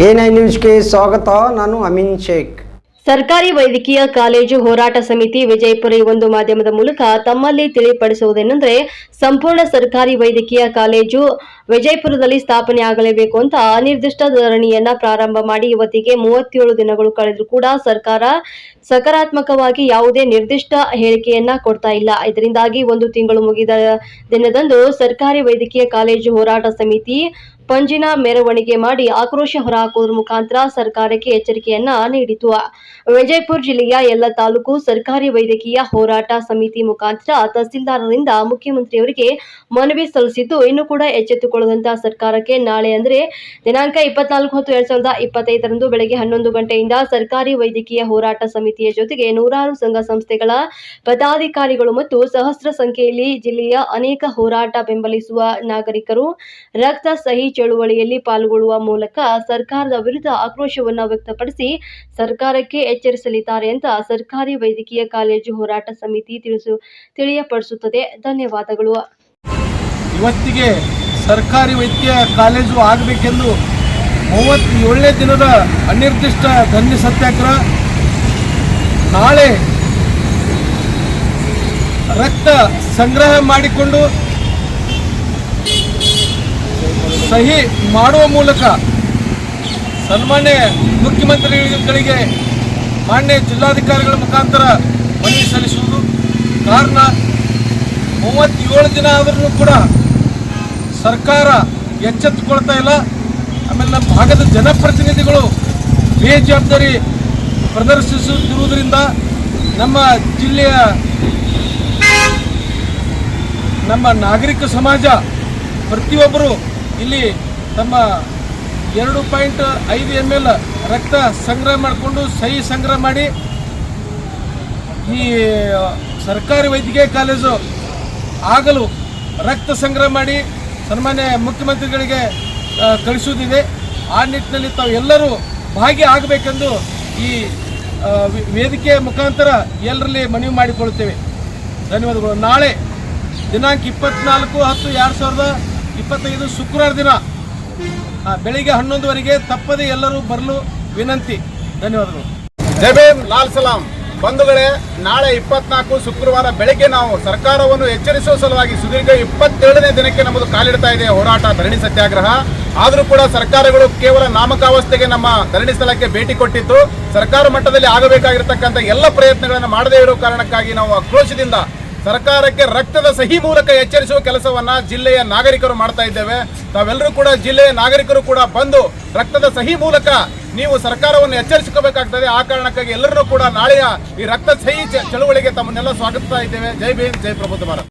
Nine ನ್ಯೂಸ್ಗೆ ಸ್ವಾಗತ, ನಾನು ಅಮಿನ್ ಶೇಖ್. ಸರ್ಕಾರಿ ವೈದ್ಯಕೀಯ ಕಾಲೇಜು ಹೋರಾಟ ಸಮಿತಿ ವಿಜಯಪುರ ಒಂದು ಮಾಧ್ಯಮದ ಮೂಲಕ ತಮ್ಮಲ್ಲಿ ತಿಳಿಪಡಿಸುವುದೇನೆಂದರೆ, ಸಂಪೂರ್ಣ ಸರ್ಕಾರಿ ವೈದ್ಯಕೀಯ ಕಾಲೇಜು ವಿಜಯಪುರದಲ್ಲಿ ಸ್ಥಾಪನೆ ಆಗಲೇಬೇಕು ಅಂತ ಅನಿರ್ದಿಷ್ಟ ಧರಣಿಯನ್ನ ಪ್ರಾರಂಭ ಮಾಡಿ ಇವತ್ತಿಗೆ ಮೂವತ್ತೇಳು ದಿನಗಳು ಕಳೆದರೂ ಕೂಡ ಸರ್ಕಾರ ಸಕಾರಾತ್ಮಕವಾಗಿ ಯಾವುದೇ ನಿರ್ದಿಷ್ಟ ಹೇಳಿಕೆಯನ್ನ ಕೊಡ್ತಾ ಇಲ್ಲ. ಇದರಿಂದಾಗಿ ಒಂದು ತಿಂಗಳು ಮುಗಿದ ದಿನದಂದು ಸರ್ಕಾರಿ ವೈದ್ಯಕೀಯ ಕಾಲೇಜು ಹೋರಾಟ ಸಮಿತಿ ಪಂಜಿನ ಮೆರವಣಿಗೆ ಮಾಡಿ ಆಕ್ರೋಶ ಹೊರಹಾಕುವುದರ ಮುಖಾಂತರ ಸರ್ಕಾರಕ್ಕೆ ಎಚ್ಚರಿಕೆಯನ್ನ ನೀಡಿತು. ವಿಜಯಪುರ ಜಿಲ್ಲೆಯ ಎಲ್ಲ ತಾಲೂಕು ಸರ್ಕಾರಿ ವೈದ್ಯಕೀಯ ಹೋರಾಟ ಸಮಿತಿ ಮುಖಾಂತರ ತಹಸೀಲ್ದಾರರಿಂದ ಮುಖ್ಯಮಂತ್ರಿಯವರಿಗೆ ಮನವಿ ಸಲ್ಲಿಸಿದ್ದು, ಇನ್ನು ಕೂಡ ಎಚ್ಚೆತ್ತುಕೊಳ್ಳದಂತಹ ಸರ್ಕಾರಕ್ಕೆ ನಾಳೆ ಅಂದರೆ ದಿನಾಂಕ ಇಪ್ಪತ್ನಾಲ್ಕು ಹತ್ತು ಎರಡ್ ಸಾವಿರದ ಇಪ್ಪತ್ತೈದರಂದು ಬೆಳಗ್ಗೆ ಹನ್ನೊಂದು ಗಂಟೆಯಿಂದ ಸರ್ಕಾರಿ ವೈದ್ಯಕೀಯ ಹೋರಾಟ ಸಮಿತಿಯ ಜೊತೆಗೆ ನೂರಾರು ಸಂಘ ಸಂಸ್ಥೆಗಳ ಪದಾಧಿಕಾರಿಗಳು ಮತ್ತು ಸಹಸ್ರ ಸಂಖ್ಯೆಯಲ್ಲಿ ಜಿಲ್ಲೆಯ ಅನೇಕ ಹೋರಾಟ ಬೆಂಬಲಿಸುವ ನಾಗರಿಕರು ರಕ್ತ ಸಹಿ ಚಳುವಳಿಯಲ್ಲಿ ಪಾಲ್ಗೊಳ್ಳುವ ಮೂಲಕ ಸರ್ಕಾರದ ವಿರುದ್ಧ ಆಕ್ರೋಶವನ್ನು ವ್ಯಕ್ತಪಡಿಸಿ ಸರ್ಕಾರಕ್ಕೆ ಎಚ್ಚರಿಸಲಿದ್ದಾರೆ ಅಂತ ಸರ್ಕಾರಿ ವೈದ್ಯಕೀಯ ಕಾಲೇಜು ಹೋರಾಟ ಸಮಿತಿ ತಿಳಿಸು, ತಿಳಿಯಪಡಿಸುತ್ತದೆ. ಧನ್ಯವಾದಗಳು. ಇವತ್ತಿಗೆ ಸರ್ಕಾರಿ ವೈದ್ಯಕೀಯ ಕಾಲೇಜು ಆಗಬೇಕೆಂದು ಮೂವತ್ತೇಳನೇ ದಿನದ ಅನಿರ್ದಿಷ್ಟ ಧನ್ಯ ಸತ್ಯಾಗ್ರಹ. ನಾಳೆ ರಕ್ತ ಸಂಗ್ರಹ ಮಾಡಿಕೊಂಡು ಸಹಿ ಮಾಡುವ ಮೂಲಕ ಸನ್ಮಾನ್ಯ ಮುಖ್ಯಮಂತ್ರಿಗಳಿಗೆ ಮಾನ್ಯ ಜಿಲ್ಲಾಧಿಕಾರಿಗಳ ಮುಖಾಂತರ ಮನವಿ ಸಲ್ಲಿಸುವುದು ಕಾರಣ. ಮೂವತ್ತೇಳು ದಿನ ಆದ್ರೂ ಕೂಡ ಸರ್ಕಾರ ಎಚ್ಚೆತ್ತುಕೊಳ್ತಾ ಇಲ್ಲ. ಆಮೇಲೆ ನಮ್ಮ ಭಾಗದ ಜನಪ್ರತಿನಿಧಿಗಳು ಬೇಜವಾಬ್ದಾರಿ ಪ್ರದರ್ಶಿಸುತ್ತಿರುವುದರಿಂದ ನಮ್ಮ ಜಿಲ್ಲೆಯ ನಮ್ಮ ನಾಗರಿಕ ಸಮಾಜ ಪ್ರತಿಯೊಬ್ಬರು ಇಲ್ಲಿ ತಮ್ಮ ಎರಡು ಪಾಯಿಂಟ್ ಐದು ಎಂ ಎಲ್ ರಕ್ತ ಸಂಗ್ರಹ ಮಾಡಿಕೊಂಡು ಸಹಿ ಸಂಗ್ರಹ ಮಾಡಿ ಈ ಸರ್ಕಾರಿ ವೈದ್ಯಕೀಯ ಕಾಲೇಜು ಆಗಲು ರಕ್ತ ಸಂಗ್ರಹ ಮಾಡಿ ಸನ್ಮಾನ್ಯ ಮುಖ್ಯಮಂತ್ರಿಗಳಿಗೆ ಕಳಿಸುವುದಿದೆ. ಆ ನಿಟ್ಟಿನಲ್ಲಿ ತಾವು ಎಲ್ಲರೂ ಭಾಗಿಯಾಗಬೇಕೆಂದು ಈ ವೇದಿಕೆಯ ಮುಖಾಂತರ ಎಲ್ಲರಲ್ಲಿ ಮನವಿ ಮಾಡಿಕೊಳ್ಳುತ್ತೇವೆ. ಧನ್ಯವಾದಗಳು. ನಾಳೆ ದಿನಾಂಕ ಇಪ್ಪತ್ನಾಲ್ಕು ಹತ್ತು ಎರಡು ಸಾವಿರದ ಇಪ್ಪತ್ತೈದು ಶುಕ್ರವಾರ ದಿನ. ಬೆಳಿಗ್ಗೆ ಹನ್ನೊಂದುವರೆಗೆ ತಪ್ಪದೆ ಎಲ್ಲರೂ ಬರಲು ವಿನಂತಿ. ಧನ್ಯವಾದಗಳು. ಜೈ ಲಾಲ್ ಸಲಾಂ. ಬಂಧುಗಳೇ, ನಾಳೆ ಇಪ್ಪತ್ನಾಲ್ಕು ಶುಕ್ರವಾರ ಬೆಳಗ್ಗೆ ನಾವು ಸರ್ಕಾರವನ್ನು ಎಚ್ಚರಿಸುವ ಸಲುವಾಗಿ ಸುದೀರ್ಘ ಇಪ್ಪತ್ತೇಳನೇ ದಿನಕ್ಕೆ ನಮ್ಮದು ಕಾಲಿಡ್ತಾ ಇದೆ ಹೋರಾಟ ಧರಣಿ ಸತ್ಯಾಗ್ರಹ. ಆದರೂ ಕೂಡ ಸರ್ಕಾರಗಳು ಕೇವಲ ನಾಮಕಾವಸ್ಥೆಗೆ ನಮ್ಮ ಧರಣಿ ಸ್ಥಳಕ್ಕೆ ಭೇಟಿ ಕೊಟ್ಟಿದ್ದು, ಸರ್ಕಾರ ಮಟ್ಟದಲ್ಲಿ ಆಗಬೇಕಾಗಿರ್ತಕ್ಕಂಥ ಎಲ್ಲ ಪ್ರಯತ್ನಗಳನ್ನು ಮಾಡದೇ ಇರೋ ಕಾರಣಕ್ಕಾಗಿ ನಾವು ಆಕ್ರೋಶದಿಂದ ಸರ್ಕಾರಕ್ಕೆ ರಕ್ತದ ಸಹಿ ಮೂಲಕ ಎಚ್ಚರಿಸುವ ಕೆಲಸವನ್ನ ಜಿಲ್ಲೆಯ ನಾಗರಿಕರು ಮಾಡ್ತಾ ಇದ್ದೇವೆ. ತಾವೆಲ್ಲರೂ ಕೂಡ ಜಿಲ್ಲೆಯ ನಾಗರಿಕರು ಕೂಡ ಬಂದು ರಕ್ತದ ಸಹಿ ಮೂಲಕ ನೀವು ಸರ್ಕಾರವನ್ನು ಎಚ್ಚರಿಸಿಕೋಬೇಕಾಗ್ತದೆ. ಆ ಕಾರಣಕ್ಕಾಗಿ ಎಲ್ಲರೂ ಕೂಡ ನಾಳೆಯ ಈ ರಕ್ತ ಸಹಿ ಚಳುವಳಿಗೆ ತಮ್ಮನ್ನೆಲ್ಲ ಸ್ವಾಗತಿಸ್ತಾ ಇದ್ದೇವೆ. ಜೈ ಭೀಮ್, ಜೈ ಪ್ರಬುದ್ಧ ಭಾರತ್.